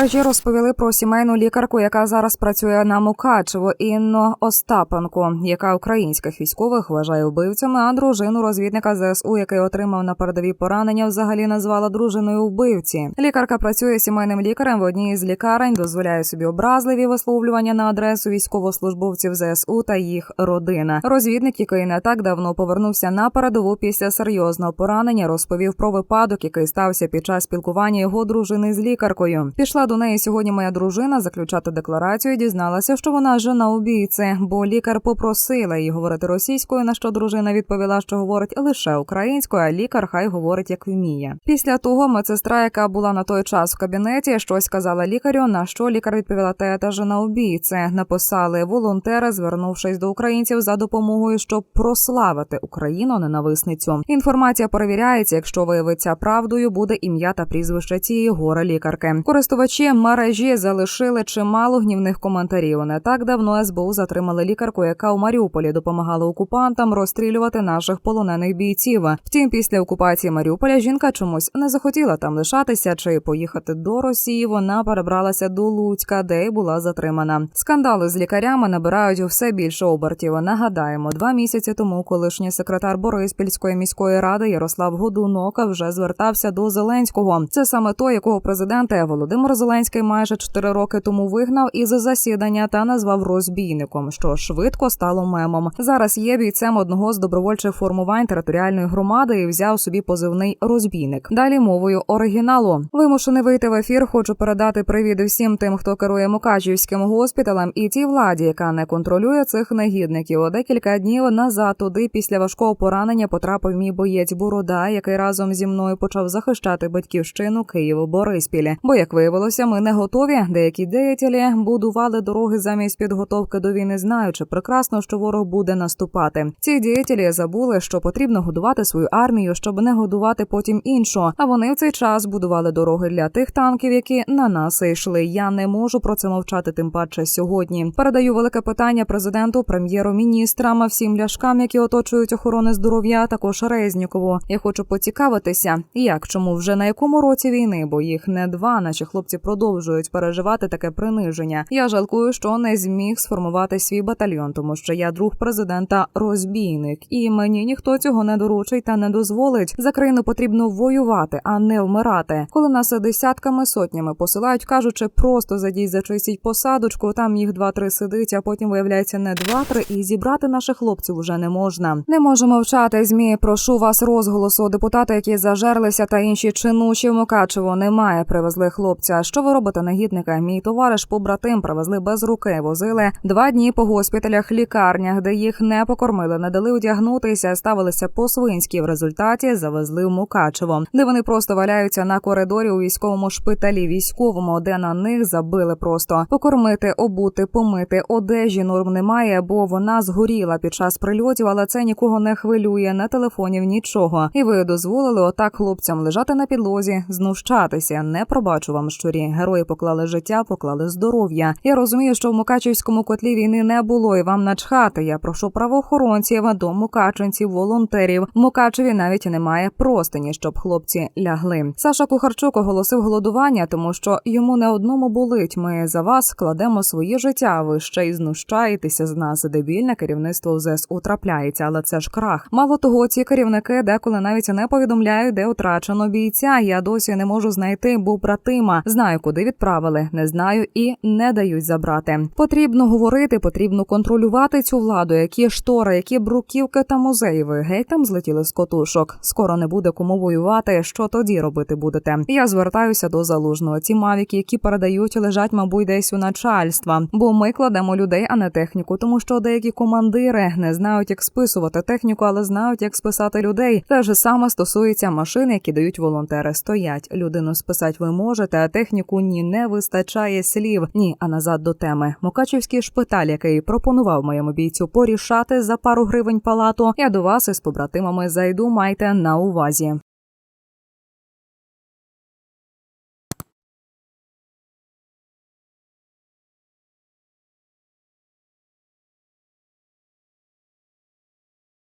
Мережі розповіли про сімейну лікарку, яка зараз працює на Мукачево, Інну Остапенко, яка українських військових вважає вбивцями, а дружину розвідника ЗСУ, який отримав на передові поранення, взагалі назвала дружиною вбивці. Лікарка працює сімейним лікарем в одній із лікарень, дозволяє собі образливі висловлювання на адресу військовослужбовців ЗСУ та їх родина. Розвідник, який не так давно повернувся на передову після серйозного поранення, розповів про випадок, який стався під час спілкування його дружини з лікаркою. Пішла до неї сьогодні моя дружина заключати декларацію. Дізналася, що вона жена убійці, бо лікар попросила її говорити російською. На що дружина відповіла, що говорить лише українською, а лікар хай говорить як вміє. Після того медсестра, яка була на той час в кабінеті, щось сказала лікарю. На що лікар відповіла те та жена убійці. Написали волонтери, звернувшись до українців за допомогою, щоб прославити Україну ненависницю. Інформація перевіряється. Якщо виявиться правдою, буде ім'я та прізвище цієї горе лікарки. Користувачі мережі залишили чимало гнівних коментарів. Не так давно СБУ затримали лікарку, яка у Маріуполі допомагала окупантам розстрілювати наших полонених бійців. Втім, після окупації Маріуполя жінка чомусь не захотіла там лишатися чи поїхати до Росії. Вона перебралася до Луцька, де й була затримана. Скандали з лікарями набирають все більше обертів. Нагадаємо, два місяці тому колишній секретар Бориспільської міської ради Ярослав Годунок вже звертався до Зеленського. Це саме той, якого президента Володимир Зеленський майже чотири роки тому вигнав із засідання та назвав розбійником, що швидко стало мемом. Зараз є бійцем одного з добровольчих формувань територіальної громади і взяв собі позивний розбійник. Далі мовою оригіналу вимушений вийти в ефір. Хочу передати привіт всім тим, хто керує Мукачівським госпіталем, і тій владі, яка не контролює цих негідників. Декілька днів назад туди після важкого поранення потрапив мій боєць Борода, який разом зі мною почав захищати батьківщину Києву Бориспілі. Бо як виявилося, ми не готові. Деякі деятелі будували дороги замість підготовки до війни, знаючи прекрасно, що ворог буде наступати. Ці діятелі забули, що потрібно годувати свою армію, щоб не годувати потім іншу. А вони в цей час будували дороги для тих танків, які на нас йшли. Я не можу про це мовчати, тим паче сьогодні. Передаю велике питання президенту, прем'єру, міністрам, всім ляшкам, які оточують охорони здоров'я, також Резнікову. Я хочу поцікавитися, як чому вже на якому році війни, бо їх не два. Наші хлопці продовжують переживати таке приниження. Я жалкую, що не зміг сформувати свій батальйон, тому що я друг президента розбійник, і мені ніхто цього не доручить та не дозволить. За країну потрібно воювати, а не вмирати. Коли нас десятками сотнями посилають, кажучи, просто зайдіть зачистіть посадочку. Там їх два-три сидить, а потім виявляється не два-три, і зібрати наших хлопців уже не можна. Не можу мовчати. Змі, прошу вас розголосу. Депутати, які зажерлися, та інші чинуші в Мукачево немає. Привезли хлопця. Що ви робите, негідника? Мій товариш побратим привезли без руки. Возили два дні по госпіталях, лікарнях, де їх не покормили, не дали одягнутися, ставилися по свинськи. В результаті завезли в Мукачево, де вони просто валяються на коридорі у військовому шпиталі, військовому, де на них забили просто покормити, обути, помити. Одежі норм немає, бо вона згоріла під час прильотів, але це нікого не хвилює, на телефонів нічого. І ви дозволили отак хлопцям лежати на підлозі, знущатися. Не пробачу вам щурі. Герої поклали життя, поклали здоров'я. Я розумію, що в Мукачівському котлі війни не було, і вам начхати. Я прошу правоохоронців до мукачинців, волонтерів. В Мукачеві навіть немає простині, щоб хлопці лягли. Саша Кухарчук оголосив голодування, тому що йому не одному болить. Ми за вас кладемо своє життя. Ви ще й знущаєтеся з нас. Дебільне керівництво в ЗСУ трапляється, але це ж крах. Мало того, ці керівники деколи навіть не повідомляють, де втрачено бійця. Я досі не можу знайти, бо братима знаю, куди відправили, не знаю і не дають забрати. Потрібно говорити, потрібно контролювати цю владу. Які штори, які бруківки та музеї. Ви геть там злетіли з котушок. Скоро не буде кому воювати. Що тоді робити будете? Я звертаюся до залужного. Ці мавіки, які передають, лежать, мабуть, десь у начальства. Бо ми кладемо людей, а не техніку, тому що деякі командири не знають, як списувати техніку, але знають, як списати людей. Те ж саме стосується машин, які дають волонтери. Стоять людину списати ви можете, а техніку ні не вистачає слів. Ні, а назад до теми. Мукачівський шпиталь, який пропонував моєму бійцю порішати за пару гривень палату. Я до вас із побратимами зайду. Майте на увазі.